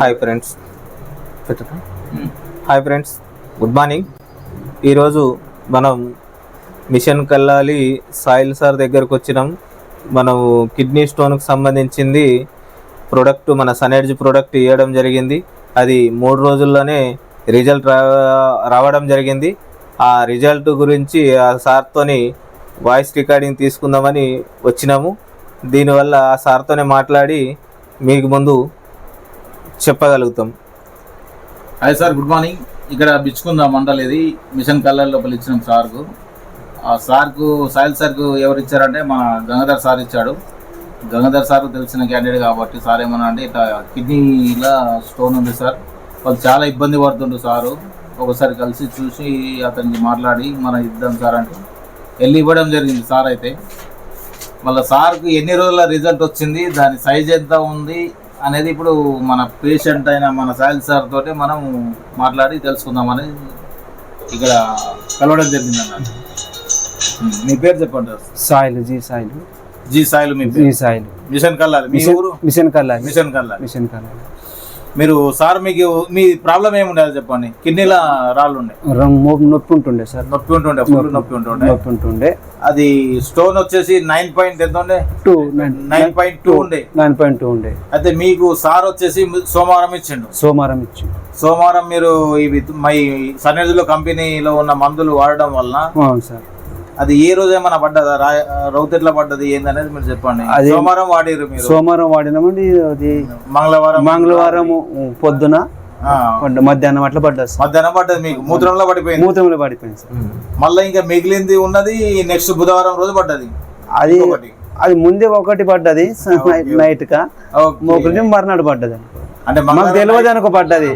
Hi friends hi friends good morning ఈరోజు మనం machine Kallali soil sir దగ్గరకు వచ్చినాం. మనం కిడ్నీ స్టోన్కి సంబంధించింది ప్రోడక్ట్ మన సనెడ్జ్ ప్రోడక్ట్ ఇవ్వడం జరిగింది. అది మూడు రోజుల్లోనే రిజల్ట్ రా రావడం జరిగింది. ఆ రిజల్ట్ గురించి ఆ సార్తోని వాయిస్ రికార్డింగ్ తీసుకుందామని వచ్చినాము. దీనివల్ల ఆ సార్తోనే మాట్లాడి మీకు ముందు చెప్పగలుగుతాం. Hi sir good morning. ఇక్కడ బిచ్చుకుందా మండల్ ఇది మిషన్ కల్లర్ లోపల ఇచ్చిన సార్కు. ఆ సార్కు సాయిల్ సార్కు ఎవరు ఇచ్చారంటే మా గంగాధర్ సార్ ఇచ్చాడు. గంగాధర్ సార్ తెలిసిన క్యాండిడేట్ కాబట్టి సార్ ఏమన్నా అంటే ఇట్లా కిడ్నీలో స్టోన్ ఉంది సార్. వాళ్ళు చాలా ఇబ్బంది పడుతుండ్రు సారు. ఒకసారి కలిసి చూసి అతనికి మాట్లాడి మనం ఇద్దాం సార్ అంటే వెళ్ళి ఇవ్వడం జరిగింది సార్ అయితే. మళ్ళీ సార్కు ఎన్ని రోజుల రిజల్ట్ వచ్చింది దాని సైజ్ ఎంత ఉంది అనేది ఇప్పుడు మన పేషెంట్ అయిన మన సాయిల్ సార్ తోటి మనం మాట్లాడి తెలుసుకుందామని ఇక్కడ కలవడం జరిగింది అన్నట్టు ఉమ్, మీ పేరు చెప్పండి. సాయిల్ జీ సాయిల్. జీ సాయిల్ మీ జీ సాయిల్. మిషన్ కల్లాలి. మీ ఊరు? మిషన్ కల్లాలి. మిషన్ కల్లాలి. మిషన్ కల్లాలి. మీరు సార్ మీకు మీ ప్రాబ్లం ఏముండేది చెప్పండి. కిడ్నీల రాళ్ళు ఉండే. నొప్పి ఉంటుండే సార్. నొప్పి ఉంటుండే ఫుల్ నొప్పి ఉంటుండే. నొప్పి ఉంటుండే. అది స్టోన్ వచ్చేసి నైన్ పాయింట్ ఎంత ఉండే? టూ నైన్ పాయింట్ టూ ఉండే. నైన్ పాయింట్ టూ ఉండే. అయితే మీకు సార్ వచ్చేసి సోమవారం ఇచ్చిండు. సోమవారం ఇచ్చి. సోమవారం మీరు ఇవి మై సన్నిధిలో కంపెనీలో ఉన్న మందులు వాడడం వలన అవును సార్. అది ఏ రోజు ఏమైనా పడ్డదా? రా రౌతెట్ల పడ్డది? ఏందనేది మీరు చెప్పండి. అది- సోమవారం వాడిరు మీరు. సోమవారం వాడినామండి అది మంగళవారం మంగళవారం పొద్దున మధ్యాహ్నం అట్లా పడ్డది మధ్యాహ్నం పడ్డది మీకు. మూత్రంలో పడిపోయింది. మూతంలో పడిపోయింది సార్. మళ్ళీ ఇంకా మిగిలింది ఉన్నది నెక్స్ట్ బుధవారం రోజు పడ్డది. అది ఒకటి అది ముందే ఒకటి పడ్డది నైట్గా ఓకే. ఒకటి మర్నాడు పడ్డది అంటే మాకు మంగళవారం తెలియదు అనుకో పడ్డది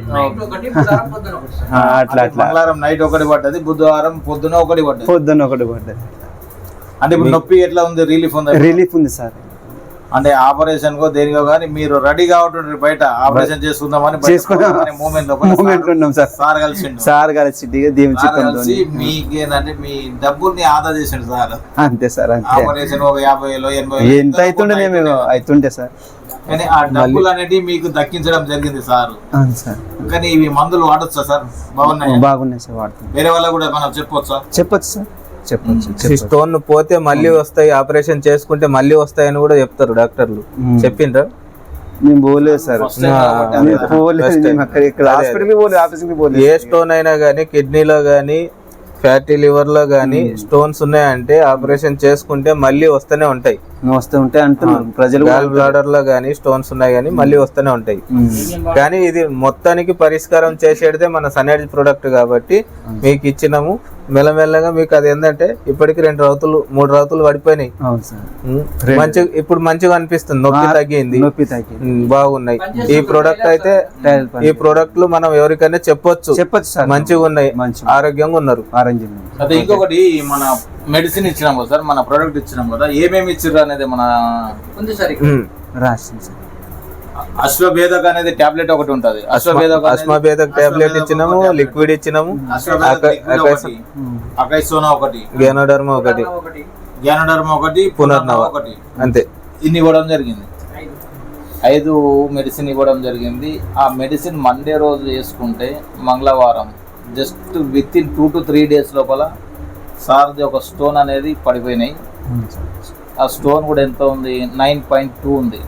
అట్లా అట్లా. మంగళవారం నైట్ ఒకటి పడ్డది బుధవారం పొద్దున ఒకటి పడ్డది. పొద్దున్న ఒకటి పడ్డది. అంటే ఇప్పుడు నొప్పి ఎట్లా ఉంది? రిలీఫ్ ఉంది రిలీఫ్ ఉంది సార్. అంటే ఆపరేషన్ కో దేనికో కానీ మీరు రెడీ కావట్లేదు బయట ఆపరేషన్ చేసుకుందామని చేసుకుందాం. మూమెంట్ మూమెంట్ ఉన్నాం సార్. సార్ కలిసి సార్ చిత్తంతో కలిసి మీకేందంటే మీ డబ్బుల్ని ఆదా చేసిండు సార్. అంతే సార్ ఆపరేషన్ ఒక యాభై వేలు ఎనభై ఎంత అవుతుండే మేము సార్. కానీ ఆ డబ్బులు అనేటివి మీకు దక్కించడం జరిగింది సార్. కానీ ఇవి మందులు వాడొచ్చా సార్? బాగున్నాయి? బాగున్నాయి సార్ వాడుతుంది వేరే వాళ్ళకు కూడా మనం చెప్పొచ్చా? చెప్పొచ్చు సార్. చెప్పొచ్చు స్టోన్ పోతే మళ్ళీ వస్తాయి ఆపరేషన్ చేసుకుంటే మళ్ళీ వస్తాయని కూడా చెప్తారు డాక్టర్లు. చెప్పిండ్రా? మేము పోలేదు సార్. ఏ స్టోన్ అయినా కానీ కిడ్నీలో కానీ ఫ్యాటీ లివర్లో కానీ స్టోన్స్ ఉన్నాయంటే ఆపరేషన్ చేసుకుంటే మళ్ళీ వస్తూనే ఉంటాయి. వస్తూ ఉంటే అంటున్నారు. ప్రజలు బ్లాడర్లో కానీ స్టోన్స్ ఉన్నాయి కానీ మళ్ళీ వస్తూనే ఉంటాయి. కానీ ఇది మొత్తానికి పరిష్కారం చేసేదే మన సనెడ్జ్ ప్రోడక్ట్ కాబట్టి మీకు ఇచ్చినాము. మెల్లమెల్లగా మీకు అది ఏంటంటే ఇప్పటికి రెండు రౌతులు మూడు రౌతులు పడిపోయినాయి. అవును సార్. ఉమ్, మంచి ఇప్పుడు మంచిగా అనిపిస్తుంది. నొప్పి తగ్గింది. బాగున్నాయి. ఈ ప్రోడక్ట్ అయితే ఈ ప్రోడక్ట్లు మనం ఎవరికైనా చెప్పొచ్చు. చెప్పొచ్చు సార్. మంచిగా ఉన్నాయి. మంచి ఆరోగ్యంగా ఉన్నారు. ఇంకొకటి మన మెడిసిన్ ఇచ్చినాం కదా సార్ మన ప్రోడక్ట్ ఇచ్చినాం కదా ఏమేమి ఇచ్చిర్రు అనేది మన ఉమ్. రాసింది సార్. అశ్వభేదక అనేది టాబ్లెట్ ఒకటి ఉంటది. అశ్వభేదక అస్మాభేదక్ టాబ్లెట్ ఇచ్చినాము లిక్విడ్ ఇచ్చినాము అశ్వభేదక ఒకటి అకైసోనా ఒకటి గేనోడర్మ ఒకటి. జ్ఞానధర్మ ఒకటి పునర్నవ ఒకటి. అంతే. ఇన్ని ఇవ్వడం జరిగింది. ఐదు. మెడిసిన్ ఇవ్వడం జరిగింది. ఆ మెడిసిన్ మండే రోజు వేసుకుంటే మంగళవారం just with in two to three days లోపల సార్ది ఒక స్టోన్ అనేది పడిపోయినాయి. ఆ స్టోన్ కూడా ఎంత ఉంది? నైన్ పాయింట్ టూ ఉంది.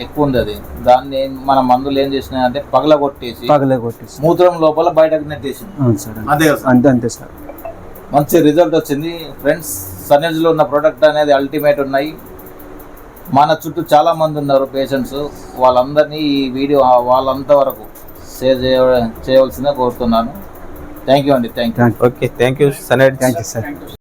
ఎక్కువ ఉంది అది. దాన్ని మన మందులు ఏం చేసినాయంటే పగల కొట్టేసి పగలే కొట్టేసి మూత్రం లోపల బయటకు నెట్టేసింది. అంతే కదా? అంతే అంతే సార్. మంచి రిజల్ట్ వచ్చింది. ఫ్రెండ్స్ సన్నెజ్లో ఉన్న ప్రోడక్ట్ అనేది అల్టిమేట్ ఉన్నాయి. మన చుట్టూ చాలా మంది ఉన్నారు పేషెంట్స్. వాళ్ళందరినీ ఈ వీడియో వాళ్ళంత వరకు షేర్ చేయ చేయవలసిందే కోరుతున్నాను. థ్యాంక్ యూ అండి thank you thank okay thank you సనెడ్ thank you sir